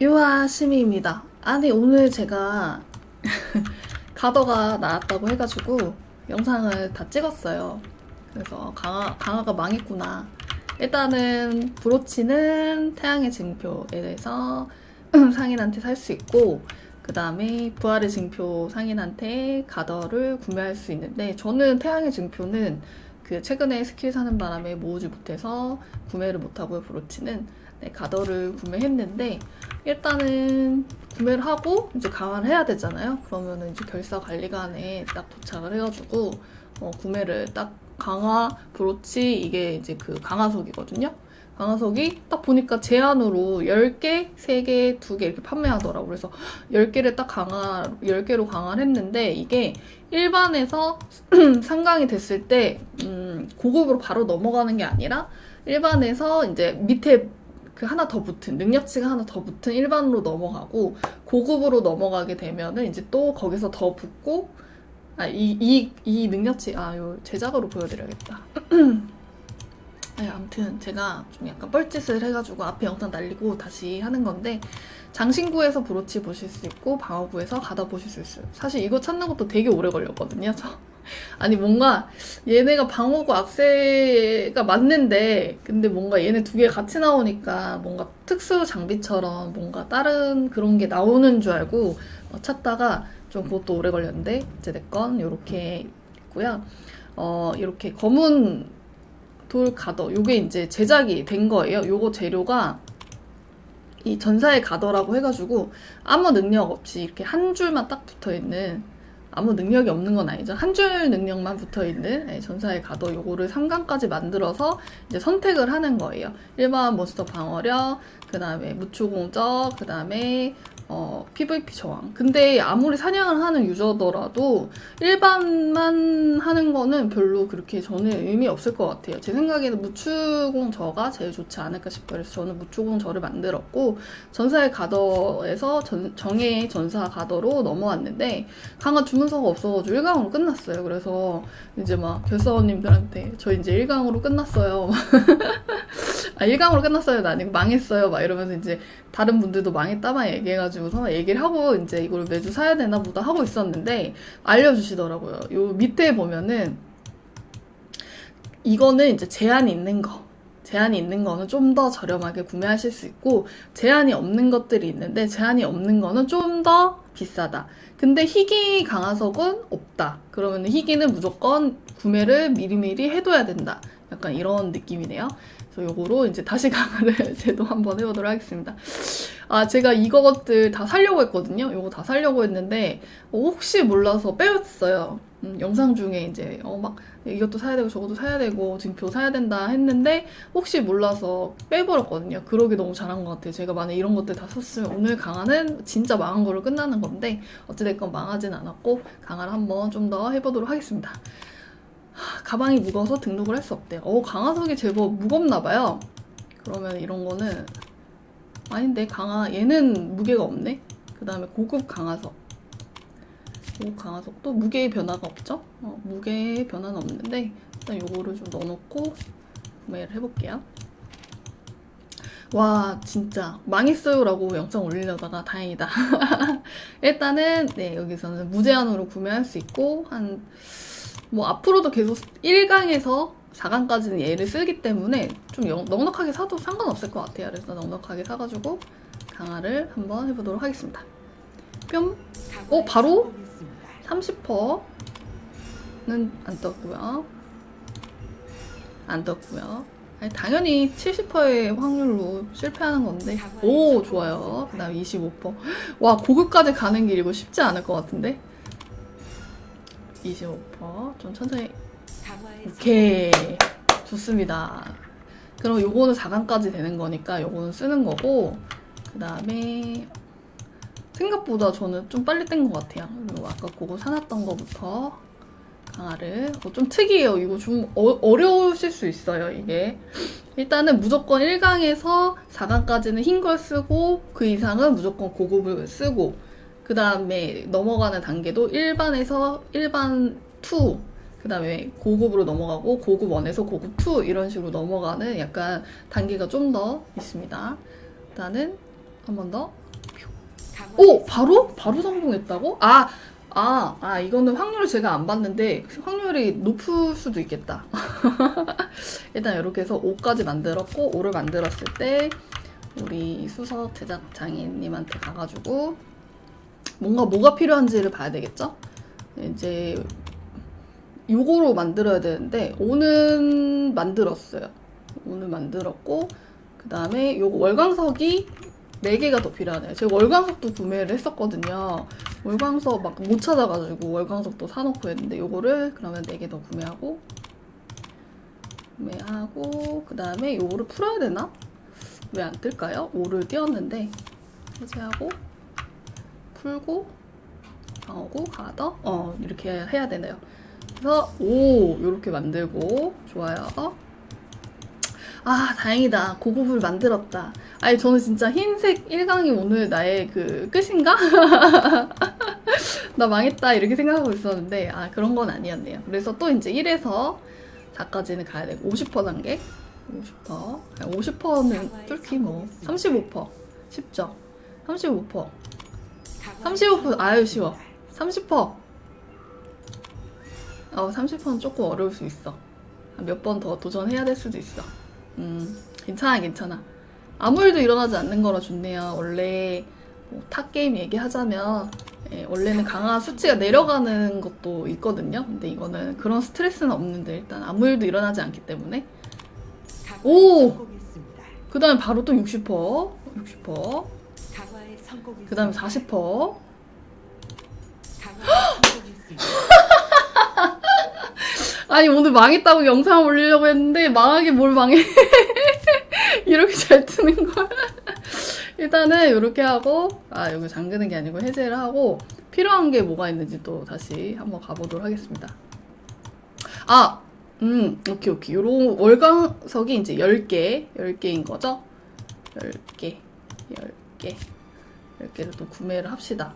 유아 시미입니다. 아니 오늘 제가 가더가 나왔다고 해가지고 영상을 다 찍었어요. 그래서 강화, 강화가 망했구나. 일단은 브로치는 태양의 증표에 대해서 상인한테 살 수 있고 그 다음에 부활의 증표 상인한테 가더를 구매할 수 있는데 저는 태양의 증표는 그 최근에 스킬 사는 바람에 모으지 못해서 구매를 못하고요 브로치는 네, 가더를 구매했는데 일단은 구매를 하고 이제 강화를 해야 되잖아요. 그러면은 이제 결사 관리관에 딱 도착을 해가지고 어, 구매를 딱 강화 브로치 이게 이제 그 강화석이거든요. 강화석이 딱 보니까 제한으로 10개, 3개, 2개 이렇게 판매하더라고. 그래서 10개를 딱 강화, 10개로 강화를 했는데 이게 일반에서 상강이 됐을 때, 음, 고급으로 바로 넘어가는 게 아니라 일반에서 이제 밑에 그 하나 더 붙은 능력치가 하나 더 붙은 일반으로 넘어가고 고급으로 넘어가게 되면은 이제 또 거기서 더 붙고 아 이 이 이 능력치 아요 제작으로 보여드려야겠다. 네, 아무튼 제가 좀 약간 뻘짓을 해가지고 앞에 영상 날리고 다시 하는 건데 장신구에서 브로치 보실 수 있고 방어구에서 가다 보실 수 있어요. 사실 이거 찾는 것도 되게 오래 걸렸거든요. 저 아니 뭔가 얘네가 방어구 악세가 맞는데 근데 뭔가 얘네 두 개 같이 나오니까 뭔가 특수 장비처럼 뭔가 다른 그런 게 나오는 줄 알고 어, 찾다가 좀 그것도 오래 걸렸는데 어쨌든 이렇게 있고요. 어 이렇게 검은 돌 가더 요게 이제 제작이 된 거예요. 요거 재료가 이 전사의 가더라고 해가지고 아무 능력 없이 이렇게 한 줄만 딱 붙어 있는 아무 능력이 없는 건 아니죠. 한 줄 능력만 붙어 있는 네, 전사의 가더 요거를 3강까지 만들어서 이제 선택을 하는 거예요. 일반 몬스터 방어력, 그 다음에 무추공적, 그 다음에 어, PVP 저항. 근데 아무리 사냥을 하는 유저더라도 일반만 하는 거는 별로 그렇게 저는 의미 없을 것 같아요. 제 생각에는 무추공 저가 제일 좋지 않을까 싶어요. 그래서 저는 무추공 저를 만들었고 전사의 가더에서 전, 정의 전사 가더로 넘어왔는데 강화 주문서가 없어가지고 1강으로 끝났어요. 그래서 이제 막 결사원님들한테 저 이제 1강으로 끝났어요. 아 1강으로 끝났어요. 나 아니고 망했어요. 막 이러면서 이제 다른 분들도 망했다만 얘기해가지고서 얘기를 하고 이제 이걸 매주 사야 되나 보다 하고 있었는데 알려주시더라고요. 요 밑에 보면은 이거는 이제 제한이 있는 거. 제한이 있는 거는 좀 더 저렴하게 구매하실 수 있고 제한이 없는 것들이 있는데 제한이 없는 거는 좀 더 비싸다. 근데 희귀 강화석은 없다. 그러면 희귀는 무조건 구매를 미리미리 해둬야 된다. 약간 이런 느낌이네요. 그래서 요거로 이제 다시 강화를 제도 한번 해보도록 하겠습니다. 아, 제가 이것들 다 살려고 했거든요. 요거 다 살려고 했는데, 어, 혹시 몰라서 빼왔어요. 음, 영상 중에 이제, 어, 막, 이것도 사야 되고 저것도 사야 되고, 증표 사야 된다 했는데, 혹시 몰라서 빼버렸거든요. 그러기 너무 잘한 것 같아요. 제가 만약 이런 것들 다 썼으면 오늘 강화는 진짜 망한 거로 끝나는 건데, 어찌됐건 망하진 않았고, 강화를 한번 좀 더 해보도록 하겠습니다. 하, 가방이 무거워서 등록을 할 수 없대요. 어, 강화석이 제법 무겁나 봐요. 그러면 이런 거는 아닌데 강화 얘는 무게가 없네. 그 다음에 고급 강화석. 고급 강화석도 무게의 변화가 없죠. 어, 무게의 변화는 없는데 일단 요거를 좀 넣어놓고 구매를 해볼게요. 와 진짜 망했어요라고 영상 올리려다가 다행이다. 일단은 네 여기서는 무제한으로 구매할 수 있고 한 뭐 앞으로도 계속 1강에서 4강까지는 얘를 쓰기 때문에 좀 영- 넉넉하게 사도 상관없을 것 같아요. 그래서 넉넉하게 사가지고 강화를 한번 해보도록 하겠습니다. 뿅. 어, 바로? 30%는 안 떴고요. 안 떴고요. 아니, 당연히 70%의 확률로 실패하는 건데. 오, 좋아요. 그 다음 25%. 와, 고급까지 가는 길 이거 쉽지 않을 것 같은데? 25%. 좀 천천히. 오케이. 좋습니다. 그럼 요거는 4강까지 되는 거니까 요거는 쓰는 거고 그 다음에 생각보다 저는 좀 빨리 뗀 것 같아요. 그리고 아까 그거 사놨던 거부터 강화를. 어, 좀 특이해요. 이거 좀 어, 려우실수 있어요 이게. 일단은 무조건 1강에서 4강까지는 흰 걸 쓰고 그 이상은 무조건 고급을 쓰고 그 다음에 넘어가는 단계도 일반에서 일반 2, 그 다음에 고급으로 넘어가고 고급 1에서 고급 2 이런 식으로 넘어가는 약간 단계가 좀 더 있습니다. 일단은 한번 더 오! 바로? 바로 성공했다고? 아! 아, 아, 이거는 확률을 제가 안 봤는데 확률이 높을 수도 있겠다. 일단 이렇게 해서 5까지 만들었고 5를 만들었을 때 우리 수석 제작 장인님한테 가가지고 뭔가 뭐가 필요한지를 봐야 되겠죠? 이제 요거로 만들어야 되는데 오는 만들었어요. 오늘 만들었고 그 다음에 요거 월광석이 4개가 더 필요하네요. 제가 월광석도 구매를 했었거든요. 월광석 막 못 찾아가지고 월광석도 사놓고 했는데 요거를 그러면 4개 더 구매하고 구매하고 그 다음에 요거를 풀어야 되나? 왜 안 뜰까요? 5를 띄웠는데 해제하고 풀고 나오고 가더 어 이렇게 해야 되네요. 그래서 오 이렇게 만들고 좋아요. 아 다행이다 고급을 만들었다. 아니 저는 진짜 흰색 1강이 오늘 나의 그 끝인가? 나 망했다 이렇게 생각하고 있었는데 아 그런 건 아니었네요. 그래서 또 이제 1에서 4까지는 가야 되고 50% 단계 50% 50%는 뚫기 뭐 35% 쉽죠? 35% 35% 아유 쉬워 30% 어, 30%는 조금 어려울 수 있어. 몇 번 더 도전해야 될 수도 있어. 음, 괜찮아, 괜찮아. 아무 일도 일어나지 않는 거라 좋네요. 원래 뭐, 탑게임 얘기하자면 예, 원래는 강화 수치가 내려가는 것도 있거든요. 근데 이거는 그런 스트레스는 없는데 일단 아무 일도 일어나지 않기 때문에 오! 그 다음에 바로 또 60%, 60%, 그 다음에 40%. 아니 오늘 망했다고 영상 올리려고 했는데 망하게 뭘 망해? 이렇게 잘 뜨는 걸 일단은 이렇게 하고 아 여기 잠그는 게 아니고 해제를 하고 필요한 게 뭐가 있는지 또 다시 한번 가보도록 하겠습니다. 아 음 오케이 오케이. 요런 월광석이 이제 10개 10개인 거죠? 10개 10개 10개를 또 구매를 합시다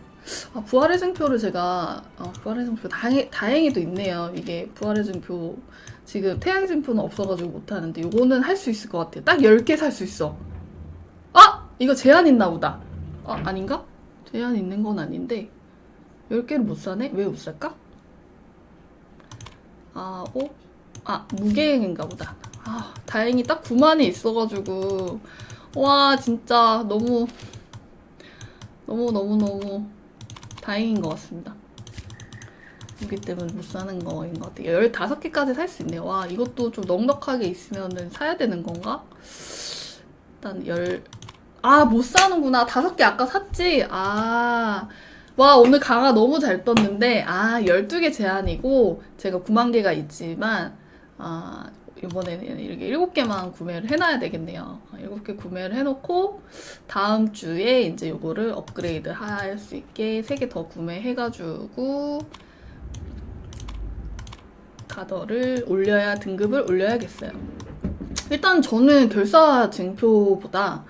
아, 부활의 증표를 제가 어, 부활의 증표 다행, 다행히도 있네요. 이게 부활의 증표 지금 태양의 증표는 없어가지고 못하는데 요거는 할 수 있을 것 같아요. 딱 10개 살 수 있어. 아! 이거 제한 있나 보다. 아, 아닌가? 제한 있는 건 아닌데 10개를 못 사네? 왜 못 살까? 아, 어? 아, 무계획인가 보다. 아, 다행히 딱 9만이 있어가지고 와, 진짜 너무 너무 너무 너무 다행인 것 같습니다. 이기 때문에 못 사는 거인 것 같아요. 15개까지 살 수 있네요. 와, 이것도 좀 넉넉하게 있으면 사야 되는 건가? 일단 열, 아, 못 사는구나. 5개 아까 샀지? 아, 와, 오늘 강화 너무 잘 떴는데, 아, 12개 제한이고, 제가 9만 개가 있지만, 아, 이번에는 이렇게 7개만 구매를 해놔야 되겠네요. 7개 구매를 해놓고 다음 주에 이제 요거를 업그레이드 할 수 있게 3개 더 구매해가지고 가더를 올려야 등급을 올려야겠어요. 일단 저는 결사 증표보다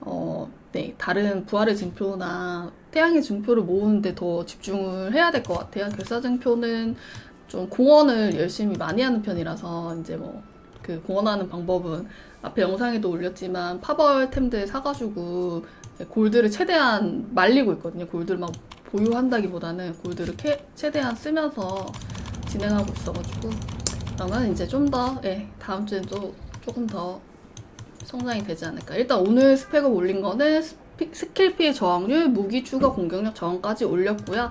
어, 네, 다른 부활의 증표나 태양의 증표를 모으는데 더 집중을 해야 될 것 같아요. 결사 증표는 좀 공헌을 열심히 많이 하는 편이라서 이제 뭐 그 공헌하는 방법은 앞에 영상에도 올렸지만 파벌템들 사가지고 골드를 최대한 말리고 있거든요. 골드를 막 보유한다기보다는 골드를 캐, 최대한 쓰면서 진행하고 있어가지고 그러면 이제 좀 더 예, 다음 주에 또 조금 더 성장이 되지 않을까. 일단 오늘 스펙을 올린 거는 스피, 스킬 피해 저항률, 무기 추가 공격력 저항까지 올렸고요.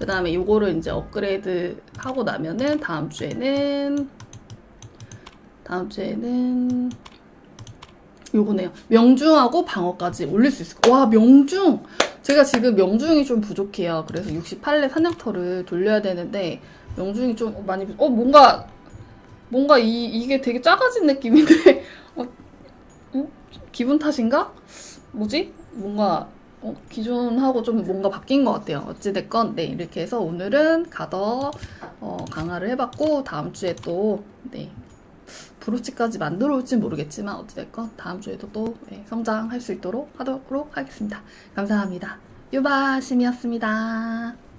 그 다음에 요거를 이제 업그레이드 하고 나면은 다음 주에는 다음 주에는 요거네요. 명중하고 방어까지 올릴 수 있을 거. 와 명중! 제가 지금 명중이 좀 부족해요. 그래서 68렙 사냥터를 돌려야 되는데 명중이 좀 많이 부... 어 뭔가 뭔가 이 이게 되게 작아진 느낌인데 어, 어? 기분 탓인가? 뭐지? 뭔가 어, 기존하고 좀 뭔가 바뀐 것 같아요. 어찌됐건, 네, 이렇게 해서 오늘은 가더 어, 강화를 해봤고, 다음 주에 또, 네, 브로치까지 만들어 올지 모르겠지만, 어찌됐건, 다음 주에도 또 네, 성장할 수 있도록 하도록 하겠습니다. 감사합니다. 유바심이었습니다.